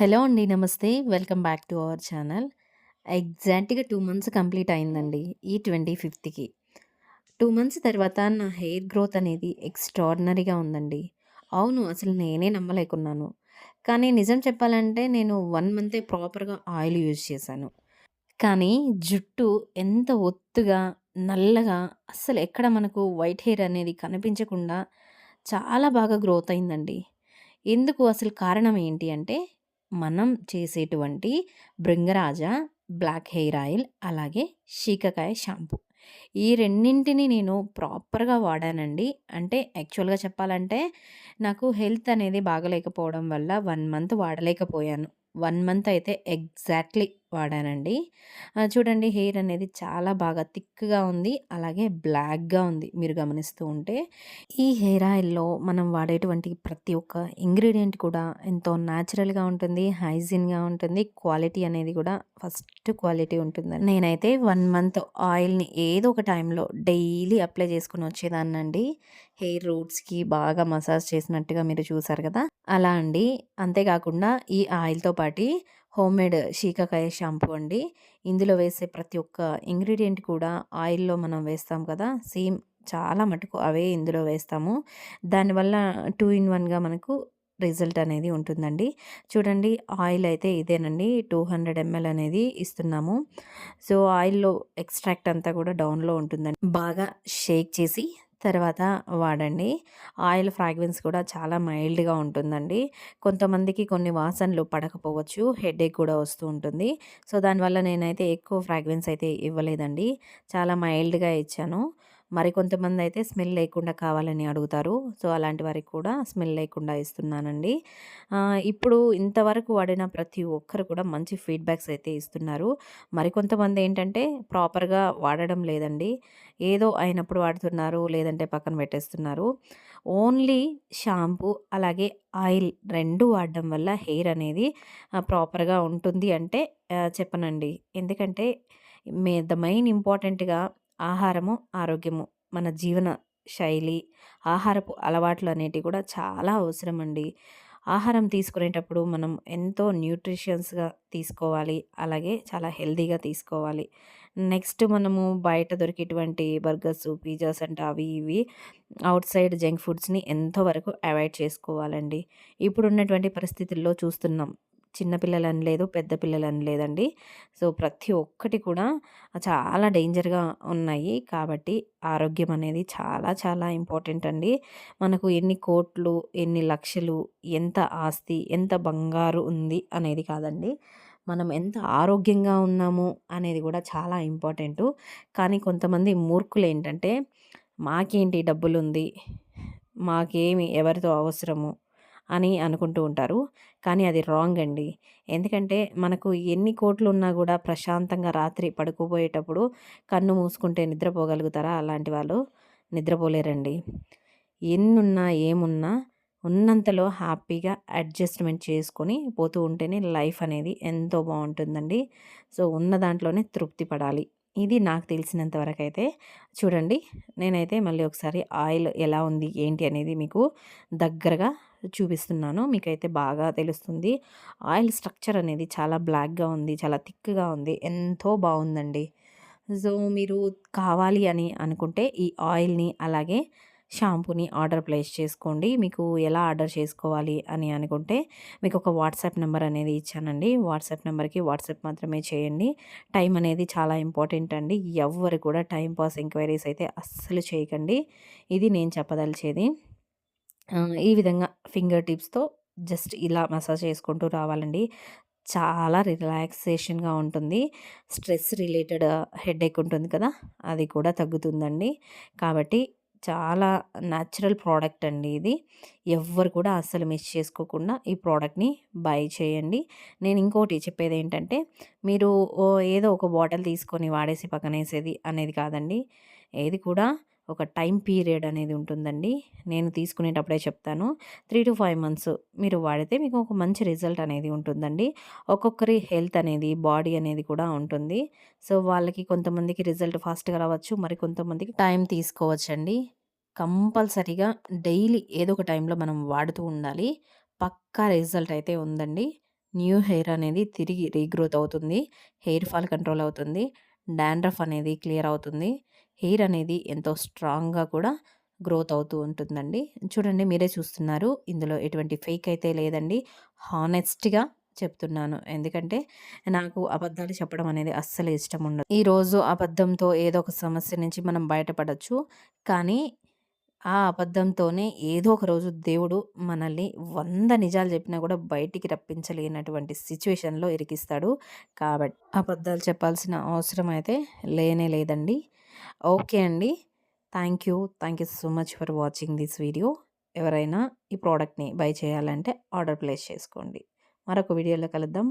Hello అండి. నమస్తే. Welcome back to our channel. ఎగ్జాక్ట్‌గా టూ మంత్స్ కంప్లీట్ అయిందండి. ఈ 25థ్‌కి. 2 మంత్స్ తర్వాత నా హెయిర్ గ్రోత్ అనేది ఎక్స్ట్రాడినరీగా ఉందండి. అవును. అసలు నేనే నమ్మలేకున్నాను. కానీ నిజం చెప్పాలంటే నేను వన్ మంతే ప్రాపర్‌గా ఆయిల్ యూజ్ చేశాను. కానీ జుట్టు ఎంత ఒత్తుగా, నల్లగా అస్సలు ఎక్కడ మనకు వైట్ హెయిర్ అనేది కనిపించకుండా చాలా బాగా గ్రోత్ అయిందండి. ఎందుకు అసలు కారణం ఏంటి అంటే మనం చేసేటువంటి భృంగరాజ బ్లాక్ హెయిర్ ఆయిల్, అలాగే శీకాకాయ షాంపూ. ఈ రెండింటిని నేను ప్రాపర్‌గా వాడానండి. అంటే యాక్చువల్‌గా చెప్పాలంటే నాకు హెల్త్ అనేది బాగాలేకపోవడం వల్ల వన్ మంత్ వాడలేకపోయాను. వన్ మంత్ అయితే ఎగ్జాక్ట్‌లీ వాడానండి. చూడండి హెయిర్ అనేది చాలా బాగా థిక్‌గా ఉంది. అలాగే బ్లాక్‌గా ఉంది మీరు గమనిస్తూ ఉంటే. ఈ హెయిర్ ఆయిల్‌లో మనం వాడేటువంటి ప్రతి ఒక్క ఇంగ్రీడియంట్ కూడా ఎంతో న్యాచురల్‌గా ఉంటుంది. హైజీన్‌గా ఉంటుంది. క్వాలిటీ అనేది కూడా ఫస్ట్ క్వాలిటీ ఉంటుంది నేనైతే వన్ మంత్ ఆయిల్‌ని ఏదో ఒక టైంలో డైలీ అప్లై చేసుకుని వచ్చేదాన్నండి. హెయిర్ రూట్స్‌కి బాగా మసాజ్ చేసినట్టుగా మీరు చూసారు కదా! అలా అండి. అంతేకాకుండా ఈ ఆయిల్‌తో పాటి హోమ్‌మేడ్ శీకాకాయ షాంపూ అండి. ఇందులో వేసే ప్రతి ఒక్క ఇంగ్రీడియంట్ కూడా ఆయిల్‌లో మనం వేస్తాం కదా! సేమ్ చాలా మటుకు అవే ఇందులో వేస్తాము. దానివల్ల టూ ఇన్ వన్గా మనకు రిజల్ట్ అనేది ఉంటుందండి. చూడండి ఆయిల్ అయితే ఇదేనండి. 200 ఎంఎల్ అనేది ఇస్తున్నాము. సో, ఆయిల్‌లో ఎక్స్ట్రాక్ట్ అంతా కూడా డౌన్‌లో ఉంటుందండి. బాగా షేక్ చేసి తర్వాత వాడండి. ఆయిల్ ఫ్రాగ్రెన్స్ కూడా చాలా మైల్డ్‌గా ఉంటుందండి. కొంతమందికి కొన్ని వాసనలు పడకపోవచ్చు. హెడేక్ కూడా వస్తూ ఉంటుంది. సో, దానివల్ల నేనైతే ఎక్కువ ఫ్రాగ్రెన్స్ అయితే ఇవ్వలేదండి. చాలా మైల్డ్‌గా ఇచ్చాను. మరికొంతమందయితే స్మెల్ లేకుండా కావాలని అడుగుతారు. సో, అలాంటి వారికి కూడా స్మెల్ లేకుండా ఇస్తున్నానండి. ఇప్పుడు ఇంతవరకు వాడిన ప్రతి ఒక్కరు కూడా మంచి ఫీడ్‌బ్యాక్స్ అయితే ఇస్తున్నారు. మరికొంతమంది ఏంటంటే ప్రాపర్‌గా వాడడం లేదండి. ఏదో అయినప్పుడు వాడుతున్నారు. లేదంటే పక్కన పెట్టేస్తున్నారు. ఓన్లీ షాంపూ అలాగే ఆయిల్ రెండు వాడడం వల్ల హెయిర్ అనేది ప్రాపర్‌గా ఉంటుంది అంటే చెప్పనండి. ఎందుకంటే మే ద మెయిన్ ఇంపార్టెంట్‌గా ఆహారము, ఆరోగ్యము మన జీవన శైలి, ఆహారపు అలవాట్లు అనేటివి కూడా చాలా అవసరం అండి ఆహారం తీసుకునేటప్పుడు మనం ఎంతో న్యూట్రిషన్స్గా తీసుకోవాలి. అలాగే చాలా హెల్దీగా తీసుకోవాలి. నెక్స్ట్ మనము బయట దొరికేటువంటి బర్గర్స్, పిజ్జాస్ అంట అవి ఇవి ఔట్‌సైడ్ జంక్ ఫుడ్స్‌ని ఎంతో వరకు అవాయిడ్ చేసుకోవాలండి. ఇప్పుడున్నటువంటి పరిస్థితుల్లో చూస్తున్నాం. చిన్నపిల్లలు అని లేదు, పెద్ద పిల్లలని లేదండి. సో, ప్రతి ఒక్కటి కూడా చాలా డేంజర్‌గా ఉన్నాయి. కాబట్టి ఆరోగ్యం అనేది చాలా చాలా ఇంపార్టెంట్ అండి. మనకు ఎన్ని కోట్లు, ఎన్ని లక్షలు, ఎంత ఆస్తి, ఎంత బంగారు ఉంది అనేది కాదండి. మనం ఎంత ఆరోగ్యంగా ఉన్నాము అనేది కూడా చాలా ఇంపార్టెంటు. కానీ కొంతమంది మూర్ఖులేంటంటే మాకేంటి డబ్బులుంది, మాకేమి ఎవరితో అవసరము అని అనుకుంటూ ఉంటారు. కానీ అది రాంగ్ అండి. ఎందుకంటే మనకు ఎన్ని కోట్లున్నా కూడా ప్రశాంతంగా రాత్రి పడుకోబోయేటప్పుడు కన్ను మూసుకుంటే నిద్రపోగలుగుతారా అలాంటి వాళ్ళు? నిద్రపోలేరండి. ఎన్నున్నా, ఏమున్నా ఉన్నంతలో హ్యాపీగా అడ్జస్ట్‌మెంట్ చేసుకొని పోతూ ఉంటేనే లైఫ్ అనేది ఎంతో బాగుంటుందండి సో, ఉన్న దాంట్లోనే తృప్తి పడాలి. ఇది నాకు తెలిసినంత వరకైతే. చూడండి నేనైతే మళ్ళీ ఒకసారి ఆయిల్ ఎలా ఉంది, ఏంటి అనేది మీకు దగ్గరగా చూపిస్తున్నాను. మీకైతే బాగా తెలుస్తుంది. ఆయిల్ స్ట్రక్చర్ అనేది చాలా బ్లాక్‌గా ఉంది. చాలా థిక్‌గా ఉంది. ఎంతో బాగుందండి సో, మీరు కావాలి అని అనుకుంటే ఈ ఆయిల్‌ని అలాగే షాంపూని ఆర్డర్ ప్లేస్ చేసుకోండి. మీకు ఎలా ఆర్డర్ చేసుకోవాలి అని అనుకుంటే మీకు ఒక వాట్సాప్ నెంబర్ అనేది ఇచ్చానండి. వాట్సాప్ నెంబర్కి వాట్సాప్ మాత్రమే చేయండి. టైం అనేది చాలా ఇంపార్టెంట్ అండి. ఎవ్వరు కూడా టైం పాస్ ఎంక్వైరీస్ అయితే అస్సలు చేయకండి. ఇది నేను చెప్పదలిచేది. ఈ విధంగా ఫింగర్ టిప్స్‌తో జస్ట్ ఇలా మసాజ్ చేసుకుంటూ రావాలండి. చాలా రిలాక్సేషన్‌గా ఉంటుంది. స్ట్రెస్ రిలేటెడ్ హెడేక్ ఉంటుంది కదా! అది కూడా తగ్గుతుందండి. కాబట్టి చాలా న్యాచురల్ ప్రోడక్ట్ అండి ఇది. ఎవ్వరు కూడా అస్సలు మిస్ చేసుకోకుండా ఈ ప్రోడక్ట్‌ని బై చేయండి. నేను ఇంకోటి చెప్పేది ఏంటంటే మీరు ఏదో ఒక బాటిల్ తీసుకొని వాడేసి పక్కనేసేది అనేది కాదండి. ఏది కూడా ఒక టైం పీరియడ్ అనేది ఉంటుందండి. నేను తీసుకునేటప్పుడే చెప్తాను. 3-5 మంత్స్ మీరు వాడితే మీకు ఒక మంచి రిజల్ట్ అనేది ఉంటుందండి. ఒక్కొక్కరి హెల్త్ అనేది, బాడీ అనేది కూడా ఉంటుంది. సో, వాళ్ళకి కొంతమందికి రిజల్ట్ ఫాస్ట్‌గా రావచ్చు. మరి కొంతమందికి టైం తీసుకోవచ్చండి. కంపల్సరీగా డైలీ ఏదో ఒక టైంలో మనం వాడుతూ ఉండాలి. పక్కా రిజల్ట్ అయితే ఉందండి. న్యూ హెయిర్ అనేది తిరిగి రీగ్రోత్ అవుతుంది హెయిర్ ఫాల్ కంట్రోల్ అవుతుంది డాండ్రఫ్ అనేది క్లియర్ అవుతుంది హెయిర్ అనేది ఎంతో స్ట్రాంగ్గా కూడా గ్రోత్ అవుతూ ఉంటుందండి. చూడండి మీరే చూస్తున్నారు. ఇందులో ఎటువంటి ఫేక్ అయితే లేదండి. హానెస్ట్గా చెప్తున్నాను. ఎందుకంటే నాకు అబద్ధాలు చెప్పడం అనేది అస్సలు ఇష్టం ఉండదు. ఈరోజు అబద్ధంతో ఏదో ఒక సమస్య నుంచి మనం బయటపడచ్చు. కానీ ఆ అబద్ధంతోనే ఏదో ఒక రోజు దేవుడు మనల్ని వంద నిజాలు చెప్పినా కూడా బయటికి రప్పించలేనటువంటి సిచ్యువేషన్లో ఇరికిస్తాడు. కాబట్టి అబద్ధాలు చెప్పాల్సిన అవసరం అయితే లేనే లేదండి. ఓకే అండి. Thank you. Thank you so much for watching this video. ఎవరైనా ఈ ప్రోడక్ట్ని బై చేయాలంటే ఆర్డర్ ప్లేస్ చేసుకోండి. మరొక వీడియోలో కలుద్దాం.